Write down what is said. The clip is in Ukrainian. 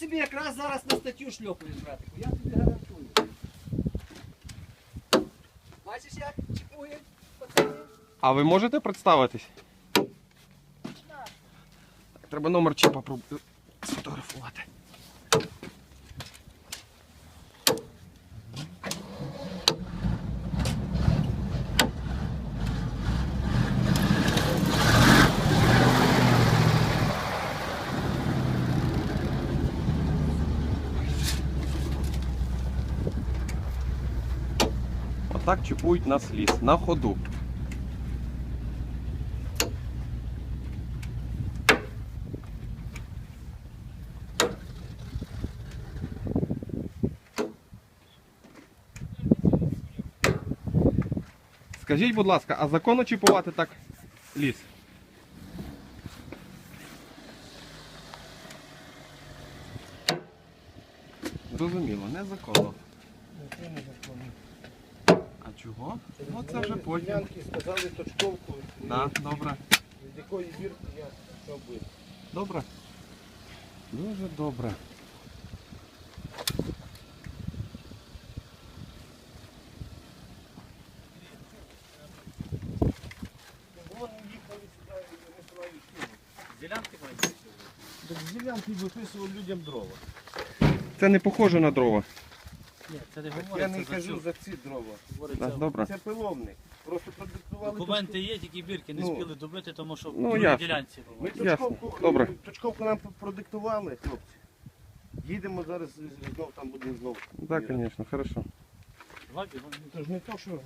собі якраз зараз на статтю шльопаєш, братику, я тобі гарантую. Бачиш, як чіпують пацани? А ви можете представитись? Треба номер чіпа про- сфотографувати. Отак чіпують нас ліс на ходу. Скажіть, будь ласка, а законно чіпувати так ліс? Зрозуміло, незаконно. А чого? Ну це вже потім. Ділянки сказали точковку, Да, добре. з якої бірки я що бив. Добре. Дуже добре. Вони їхали сюди і висилають школу. Ділянки мають. Так з ділянки виписував людям дрова. Це не похоже на дрова. Ні, це не Я говориться не за кажу цю. за ці дрова. Говориться, Да, добре. Це пиломник. Просто продиктували. Документи є, тільки бірки не Ну. спіли добити, тому що Ну, в другій ясно. ділянці Ми було. Ясно. точковку, Добре. точковку нам продиктували, хлопці. Їдемо зараз знов там будемо знов. Так, звісно, хорошо. Два бігом. Це ж не то, що ми